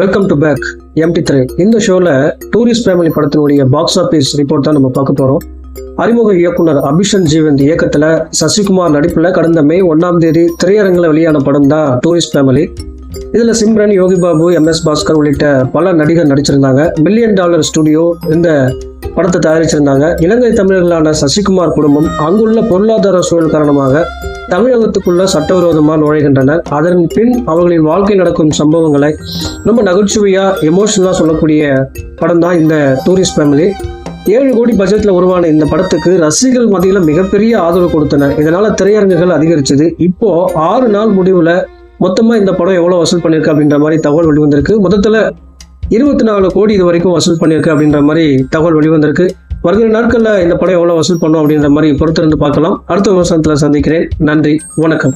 Welcome to back M T இந்த ஷோவில் tourist family படத்தினுடைய பாக்ஸ் ஆஃபீஸ் ரிப்போர்ட் தான் நம்ம பார்க்க போகிறோம் அறிமுக இயக்குனர் அபிஷன் ஜீவந்த் இயக்கத்தில் சசிகுமார் நடிப்பில் கடந்த மே ஒன்றாம் தேதி திரையரங்கில் வெளியான படம் தான் டூரிஸ்ட் ஃபேமிலி இதில் சிம்ரன் யோகி பாபு எம் எஸ் பாஸ்கர் உள்ளிட்ட பல நடிகர் நடிச்சிருந்தாங்க. மில்லியன் டாலர் ஸ்டுடியோ இந்த படத்தை தயாரிச்சிருந்தாங்க. இலங்கை தமிழர்களான சசிகுமார் குடும்பம் அங்குள்ள பொருளாதார சூழல் காரணமாக தமிழகத்துக்குள்ள சட்டவிரோதமாக நுழைகின்றனர். அதன் பின் அவர்களின் வாழ்க்கை நடக்கும் சம்பவங்களை ரொம்ப நகைச்சுவையா எமோஷனலாக சொல்லக்கூடிய படம் தான் இந்த டூரிஸ்ட் ஃபேமிலி ஏழு கோடி பட்ஜெட்ல உருவான இந்த படத்துக்கு ரசிகர்கள் மத்தியில் மிகப்பெரிய ஆதரவு கொடுத்தனர். இதனால திரையரங்குகள் அதிகரிச்சது. இப்போ ஆறு நாள் முடிவுல மொத்தமா இந்த படம் எவ்வளவு வசூல் பண்ணிருக்கு அப்படின்ற மாதிரி தகவல் வெளிவந்திருக்கு. மொத்தத்துல இருபத்தி நாலு கோடி இது வரைக்கும் வசூல் பண்ணியிருக்கு அப்படின்ற மாதிரி தகவல் வெளிவந்திருக்கு. வருகிற நாட்களில் இந்த படம் எவ்வளோ வசூல் பண்ணும் அப்படின்ற மாதிரி பொறுத்திருந்து பார்க்கலாம். அடுத்த விமர்சனத்துல சந்திக்கிறேன். நன்றி. வணக்கம்.